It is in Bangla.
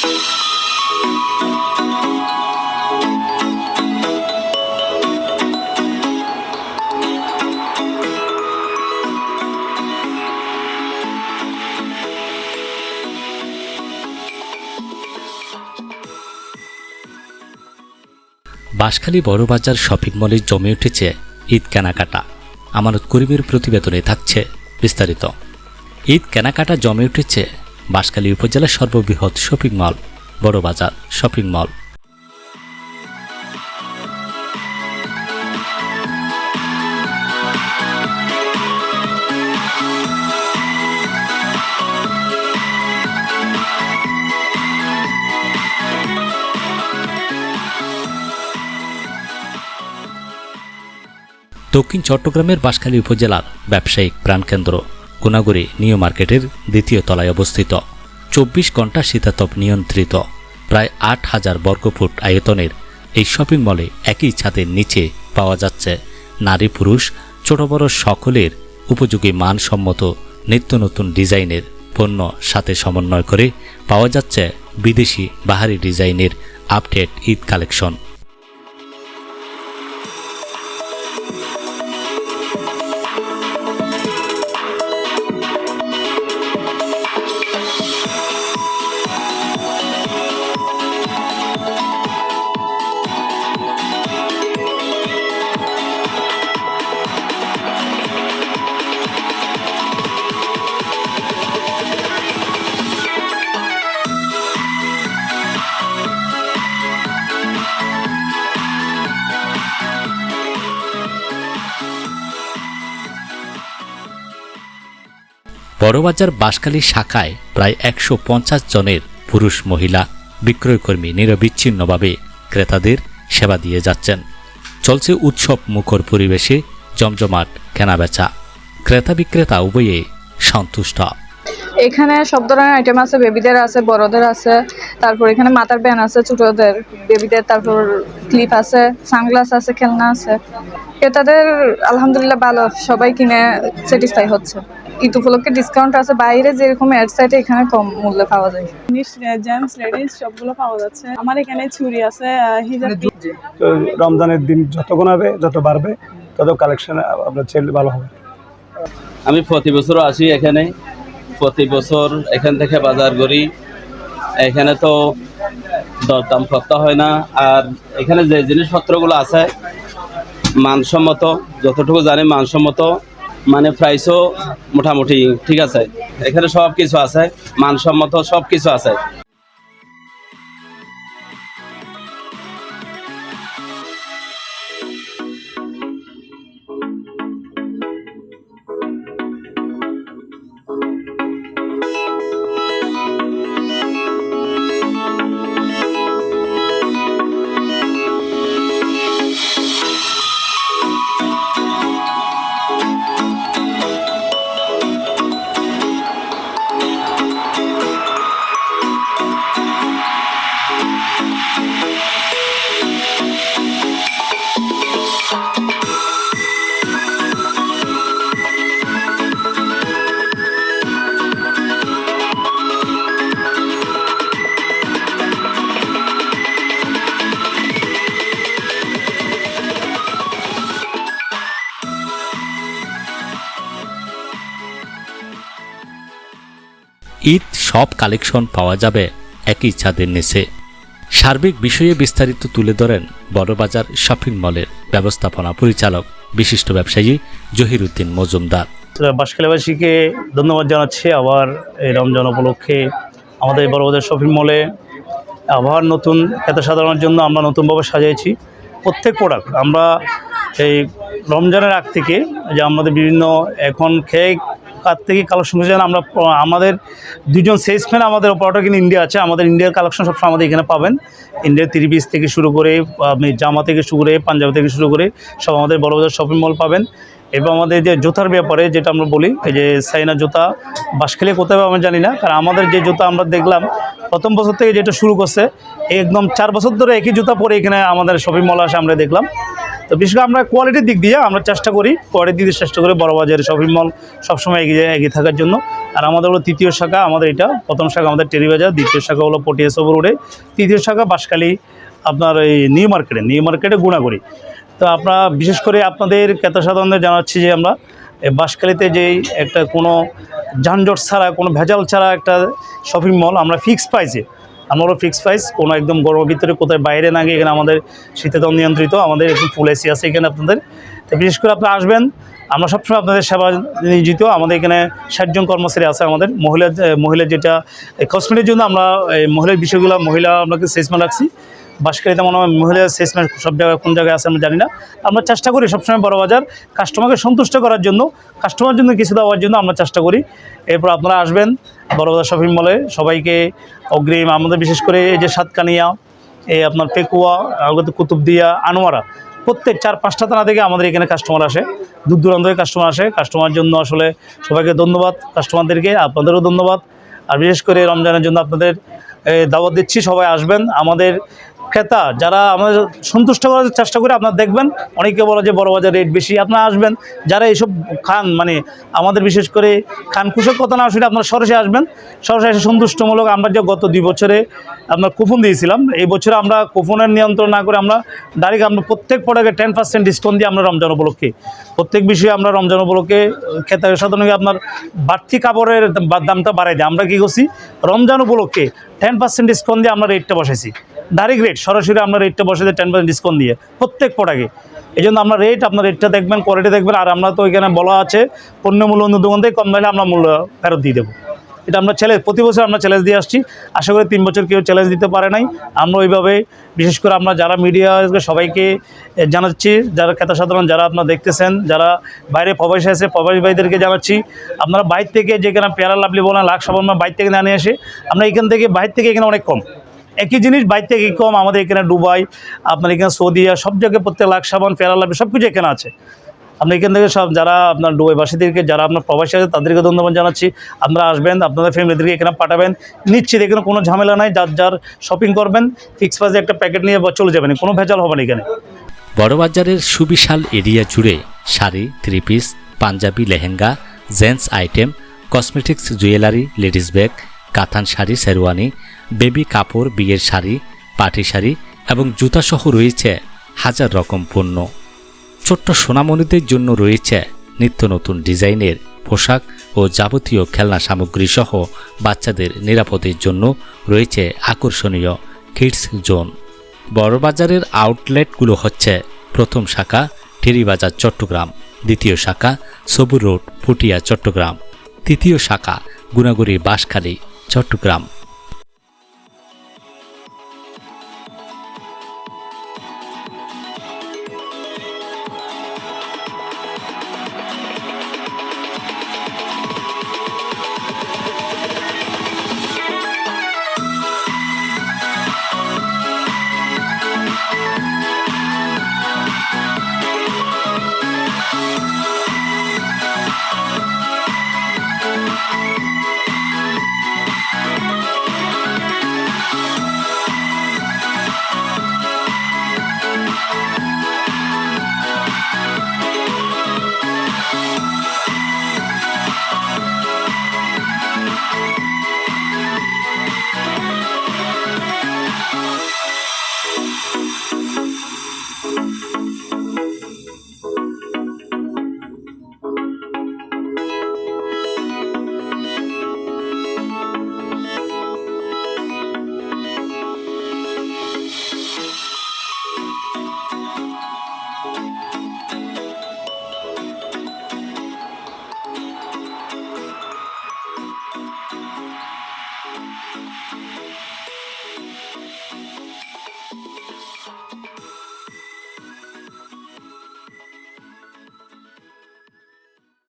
বাঁশখালী বড়বাজার শপিং মলে জমে উঠেছে ঈদ কেনাকাটা। আমানত করিমের প্রতিবেদনে থাকছে বিস্তারিত। ঈদ কেনাকাটা জমে উঠেছে বাঁশখালী উপজেলার সর্ববৃহৎ shopping mall Barabazar shopping mall. দক্ষিণ চট্টগ্রামের বাঁশখালী উপজেলার ব্যবসায়িক প্রাণকেন্দ্র। গুনাগুড়ি নিউ মার্কেটের দ্বিতীয় তলায় অবস্থিত। চব্বিশ ঘণ্টা শীতাতপ নিয়ন্ত্রিত। প্রায় আট হাজার বর্গফুট আয়তনের এই শপিং মলে একই ছাদের নিচে পাওয়া যাচ্ছে। নারী পুরুষ, ছোট বড় সকলের উপযোগী মানসম্মত নিত্য নতুন ডিজাইনের পণ্য সাথে সমন্বয় করে পাওয়া যাচ্ছে বিদেশি বাহারি ডিজাইনের আপডেট ঈদ কালেকশন। বড়বাজার বাঁশখালী শাখায় প্রায় একশো পঞ্চাশ জনের পুরুষ মহিলা বিক্রয়কর্মী নিরবিচ্ছিন্নভাবে ক্রেতাদের সেবা দিয়ে যাচ্ছেন। চলছে উৎসব মুখর পরিবেশে জমজমাট কেনাবেচা। ক্রেতা বিক্রেতা উভয়ে সন্তুষ্ট। এখানে সব ধরনের আইটেম আছে বেবিদের আছে, বড়দের আছে, তারপর এখানে মাথার ব্যান আছে, ছোটদের বেবিদের তারপর ক্লিপ আছে সানগ্লাস আছে, খেলনা আছে। ক্রেতাদের আলহামদুলিল্লাহ ভালো, সবাই কিনে স্যাটিসফাই হচ্ছে। ঈদ উপলক্ষে ডিসকাউন্ট আছে। বাইরে যেরকম এর সাইডে এখানে কম মূল্যে পাওয়া যায়। জিনিস জেন্টস লেডিস সবগুলো পাওয়া যাচ্ছে। আমার এখানে চুড়ি আছে হিজাব রমজানের দিন যত গোনাবে যত বাড়বে তত কালেকশন আপনার ছেলে ভালো হবে। আমি প্রতি বছর আসি এখানে। প্রতি বছর এখান থেকে বাজার করি। এখানে তো দরদাম করতে হয় না। আর এখানে যে জিনিসপত্রগুলো আছে মানসম্মত যতটুকু জানি মানসম্মত মানে প্রাইসও মোটামুটি ঠিক আছে। এখানে সব কিছু আছে মানসম্মত সব কিছু আছে। ঈদ সব কালেকশন পাওয়া যাবে একই ছাদের নিচে। সার্বিক বিষয়ে বিস্তারিত তুলে ধরেন বড়বাজার শপিং মলের ব্যবস্থাপনা পরিচালক, বিশিষ্ট ব্যবসায়ী জহিরুদ্দিন মজুমদার। বাসখালীবাসীকে ধন্যবাদ জানাচ্ছি আবার এই রমজান উপলক্ষে আমাদের এই বড়বাজার শপিং মলে আবার নতুন এত সাধারণের জন্য আমরা নতুনভাবে সাজিয়েছি প্রত্যেক প্রোডাক্ট আমরা এই রমজানের আগ থেকে যে আমাদের বিভিন্ন এখন খেয়ে থেকে কালেকশন করছি? আমরা আমাদের দুজন সেলসম্যান আমাদের অপারেটর কিন্তু ইন্ডিয়া আছে। আমাদের ইন্ডিয়ার কালেকশন সবসময় আমাদের এখানে পাবেন। ইন্ডিয়ার তিরি পিস থেকে শুরু করে জামা থেকে শুরু করে, পাঞ্জাবি থেকে শুরু করে সব আমাদের বড়বাজার শপিং মল পাবেন। এবং আমাদের যে জুতার ব্যাপারে যেটা আমরা বলি, এই যে সাইনা জুতা, বাসখালী কোথায় আমি জানি না, কারণ আমাদের যে জুতা আমরা দেখলাম, প্রথম বছর থেকে যেটা শুরু করছে, একদম চার বছর ধরে একই জুতা পরে এখানে আমাদের শপিং মল আসে আমরা দেখলাম। তো বিশেষ করে আমরা কোয়ালিটির দিক দিয়ে আমরা চেষ্টা করি কোয়ালিটির দিক দিয়ে চেষ্টা করি বড় বাজারে শপিং মল সবসময় এগিয়ে এগিয়ে থাকার জন্য। আর আমাদের হলো তৃতীয় শাখা, আমাদের এটা প্রথম শাখা আমাদের টেরিবাজার, দ্বিতীয় শাখা হলো পটিয়া সবর রোডে তৃতীয় শাখা বাঁশখালী, আপনার এই নিউ মার্কেটে নিউ মার্কেটে গুণাগুড়ি। তো আমরা বিশেষ করে আপনাদের ক্রেতা সাধারণদের জানাচ্ছি যে আমরা এই বাঁশখালীতে যেই একটা কোনো যানজট ছাড়া, কোনো ভেজাল ছাড়া একটা শপিং মল আমরা ফিক্স প্রাইসে আমরা হলো ফিক্স প্রাইস কোনো একদম গরমের ভিতরে কোথায় বাইরে না গিয়ে এখানে আমাদের শীতদম নিয়ন্ত্রিত, আমাদের একটু ফুল এসি আছে এখানে আপনাদের। তো বিশেষ করে আপনি আসবেন, আমরা সবসময় আপনাদের সেবা নিয়োজিত, আমাদের এখানে ষাটজন কর্মচারী আছে আমাদের। মহিলা মহিলা যেটা কসমেটির জন্য আমরা এই মহিলার বিষয়গুলো, মহিলা, আমরা সেজমা রাখছি। বাসকারিতে মনে হয় মহিলা সেলসম্যান সব জায়গায় কোন জায়গায় আছে আমরা জানি না। আমরা চেষ্টা করি সবসময় বড় বাজার কাস্টমারকে সন্তুষ্ট করার জন্য কাস্টমার জন্য কিছু দেওয়ার জন্য আমরা চেষ্টা করি। এরপর আপনারা আসবেন বড় বাজার শপিং মলে সবাইকে অগ্রিম আমাদের বিশেষ করে এই যে সাতকানিয়া, এই আপনার পেকুয়া কুতুবদিয়া, আনোয়ারা, প্রত্যেক চার, পাঁচটা থানা থেকে আমাদের এখানে কাস্টমার আসে। দূর দূরান্ত থেকে কাস্টমার আসে। কাস্টমার জন্য আসলে সবাইকে ধন্যবাদ কাস্টমারদেরকে আপনাদেরও ধন্যবাদ। আর বিশেষ করে রমজানের জন্য আপনাদের দাওয়াত দিচ্ছি, সবাই আসবেন। আমাদের ক্রেতা, যারা আমাদের সন্তুষ্ট করার চেষ্টা করে আপনারা দেখবেন, অনেকে বলে যে বড় বাজার রেট বেশি, আপনারা আসবেন, যারা এইসব খান মানে আমাদের বিশেষ করে খান কুশক কথা না আসলে আপনারা সরাসরি আসবেন। সরাসরি এসে সন্তুষ্টমূলক আমরা যে গত দুই বছরে আপনার কুপন দিয়েছিলাম, এই বছরে আমরা কুপনের নিয়ন্ত্রণ না করে আমরা ডাইরেক্ট আমরা প্রত্যেক প্রোডাক্টে টেন পার্সেন্ট ডিসকাউন্ট দিয়ে আমরা রমজান উপলক্ষে, প্রত্যেক বিষয়ে আমরা রমজান উপলক্ষে খেতে সাধারণত আপনার বাড়তি কাপড়ের দামটা বাড়াই দিই আমরা কী করছি? রমজান উপলক্ষে টেন পার্সেন্ট ডিসকাউন্ট দিয়ে আমরা রেটটা বসাইছি। ডাইরেক্ট রেট সরাসরি আমরা রেটটা বসাইছি টেন পার্সেন্ট ডিসকাউন্ট দিয়ে, প্রত্যেক প্রোডাক্টে এই জন্য আমরা রেট আপনার রেটটা দেখবেন কোয়ালিটি দেখবেন, আর আমরা তো এখানে বলা আছে পণ্য মূল্য অন্য দোকান থেকে কম দামে আমরা মূল্য ফেরত দিয়ে দেবো। এটা আমরা চ্যালেঞ্জ প্রতি বছর আমরা চ্যালেঞ্জ দিয়ে আসছি। আশা করি তিন বছর কেউ চ্যালেঞ্জ দিতে পারে নাই। আমরা ওইভাবে, বিশেষ করে আমরা যারা মিডিয়া সবাইকে জানাচ্ছি, যারা ক্রেতা সাধারণ, যারা আপনারা দেখতেছেন, যারা বাইরে প্রবাসী আছে, প্রবাসী ভাইদেরকে জানাচ্ছি, আপনারা বাইর থেকে যেখানে পেয়ারা লাভলি বলেন, লাখ সাবান বাইর থেকে নিয়ে আসে আমরা এখান থেকে, বাইর থেকে এখানে অনেক কম। একই জিনিস, বাইর থেকে কম, আমাদের এখানে দুবাই, আপনার এখানে সৌদিয়া সব জায়গায় প্রত্যেক লাখ সাবান পেয়ারা সব কিছু এখানে আছে। আপনি এখান থেকে সব যারা আপনার ডুবাইবাসীদেরকে যারা আপনার প্রবাসী আছে, তাদেরকে ধন্যবাদ জানাচ্ছি। আপনারা আসবেন, আপনাদের ফ্যামিলিদেরকে এখানে পাঠাবেন। নিশ্চিত এখানে কোনো ঝামেলা নাই, যার যার শপিং করবেন ফিক্স প্রাইসে একটা প্যাকেট নিয়ে চলে যাবেন, কোনো ভেজাল হবে না এখানে। বড়বাজারের সুবিশাল এরিয়া জুড়ে sari three piece panjabi, lehenga gents item cosmetics jewellery ladies bag katan sari, sherwani, baby কাপড়, বিয়ের শাড়ি, পাটি শাড়ি এবং জুতাসহ রয়েছে হাজার রকম পণ্য। ছোট্ট সোনামণিদের জন্য রয়েছে নিত্য নতুন ডিজাইনের পোশাক ও যাবতীয় খেলনা সামগ্রী সহ বাচ্চাদের নিরাপদের জন্য রয়েছে আকর্ষণীয় কিডস জোন। বড়বাজারের আউটলেটগুলো হচ্ছে প্রথম শাখা টেরিবাজার চট্টগ্রাম। দ্বিতীয় শাখা, সবুর রোড, পুটিয়া, চট্টগ্রাম। তৃতীয় শাখা, গুনাগুড়ি, বাঁশখালী। চট্টগ্রাম।